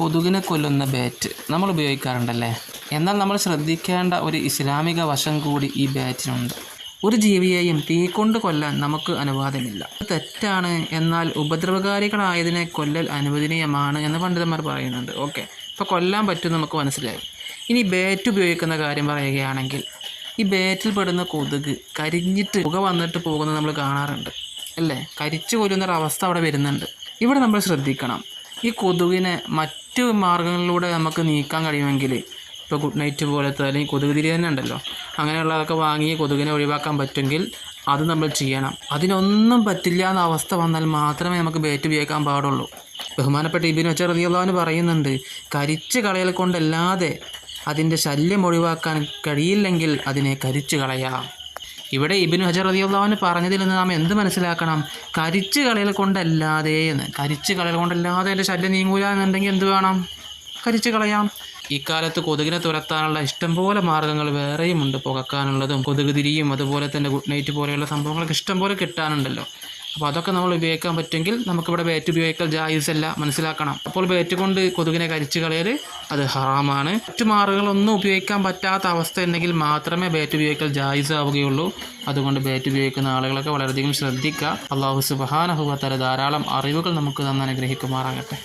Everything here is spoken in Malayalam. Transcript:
കൊതുകിനെ കൊല്ലുന്ന ബാറ്റ് നമ്മൾ ഉപയോഗിക്കാറുണ്ടല്ലേ? എന്നാൽ നമ്മൾ ശ്രദ്ധിക്കേണ്ട ഒരു ഇസ്ലാമിക വശം കൂടി ഈ ബാറ്റിനുണ്ട് ഒരു ജീവിയെയും തീ കൊണ്ട് കൊല്ലാൻ നമുക്ക് അനുവാദമില്ല. തെറ്റാണ്. എന്നാൽ ഉപദ്രവകാരികളായതിനെ കൊല്ലൽ അനുവദനീയമാണ് എന്ന് പണ്ഡിതന്മാർ പറയുന്നുണ്ട്. ഓക്കെ. ഇപ്പോൾ കൊല്ലാൻ പറ്റും നമുക്ക് മനസ്സിലായി. ഇനി ബാറ്റ് ഉപയോഗിക്കുന്ന കാര്യം പറയുകയാണെങ്കിൽ ഈ ബാറ്റിൽ പെടുന്ന കൊതുക് കരിഞ്ഞിട്ട് പുക വന്നിട്ട് പോകുന്നത് നമ്മൾ കാണാറുണ്ട്. അല്ലേ? കരിച്ചു കൊല്ലുന്നൊരവസ്ഥ അവിടെ വരുന്നുണ്ട്. ഇവിടെ നമ്മൾ ശ്രദ്ധിക്കണം. ഈ കൊതുകിനെ മറ്റു മാർഗങ്ങളിലൂടെ നമുക്ക് നീക്കാൻ കഴിയുമെങ്കിൽ ഇപ്പോൾ ഗുഡ് നൈറ്റ് പോലത്തെ അല്ലെങ്കിൽ കൊതുക് തിരി തന്നെ ഉണ്ടല്ലോ. അങ്ങനെയുള്ളതൊക്കെ വാങ്ങി കൊതുകിനെ ഒഴിവാക്കാൻ പറ്റുമെങ്കിൽ അത് നമ്മൾ ചെയ്യണം. അതിനൊന്നും പറ്റില്ല എന്ന അവസ്ഥ വന്നാൽ മാത്രമേ നമുക്ക് ബേറ്റ് ഉപയോഗിക്കാൻ പാടുള്ളൂ. ബഹുമാനപ്പെട്ട ഇബിൻ വെച്ച റതിയുള്ളവന് പറയുന്നുണ്ട് കരിച്ച് കളയൽ കൊണ്ടല്ലാതെ അതിന്റെ ശല്യം ഒഴിവാക്കാൻ കഴിയില്ലെങ്കിൽ അതിനെ കരിച്ചു കളയാം. ഇവിടെ ഇബിൻ ഹജർ റതിയുള്ളവന് പറഞ്ഞതിൽ നിന്ന് നാം എന്ത് മനസ്സിലാക്കണം? കരിച്ച് കളയൽ കൊണ്ടല്ലാതെ എന്ന്. കരിച്ച് കളയൽ കൊണ്ടല്ലാതെ എന്റെ ശല്യം നീങ്ങൂല എന്നുണ്ടെങ്കിൽ എന്ത് വേണം? കരിച്ച് കളയാം. ഇക്കാലത്ത് കൊതുകിനെ തുരത്താനുള്ള ഇഷ്ടംപോലെ മാർഗങ്ങൾ വേറെയുമുണ്ട് പുകക്കാനുള്ളതും കൊതുക് തിരിയും അതുപോലെ തന്നെ ഗുഡ് നൈറ്റ് പോലെയുള്ള സംഭവങ്ങളൊക്കെ ഇഷ്ടംപോലെ കിട്ടാനുണ്ടല്ലോ. അപ്പോൾ അതൊക്കെ നമ്മൾ ഉപയോഗിക്കാൻ പറ്റുമെങ്കിൽ നമുക്കിവിടെ ബേറ്റ് ഉപയോഗിക്കൽ ജായിസ് അല്ല മനസ്സിലാക്കണം. അപ്പോൾ ബേറ്റ് കൊണ്ട് കൊതുകിനെ കരിച്ചു കളയൽ അത് ഹറാമാണ്. മറ്റു മാറുകളൊന്നും ഉപയോഗിക്കാൻ പറ്റാത്ത അവസ്ഥ ഉണ്ടെങ്കിൽ മാത്രമേ ബേറ്റ് ഉപയോഗിക്കൽ ജായിസ് ആവുകയുള്ളൂ. അതുകൊണ്ട് ബേറ്റ് ഉപയോഗിക്കുന്ന ആളുകളൊക്കെ വളരെയധികം ശ്രദ്ധിക്കുക. അള്ളാഹു സുബാനഹുബത്തല ധാരാളം അറിവുകൾ നമുക്ക് നന്നായി അനുഗ്രഹിക്കുമാറാകട്ടെ.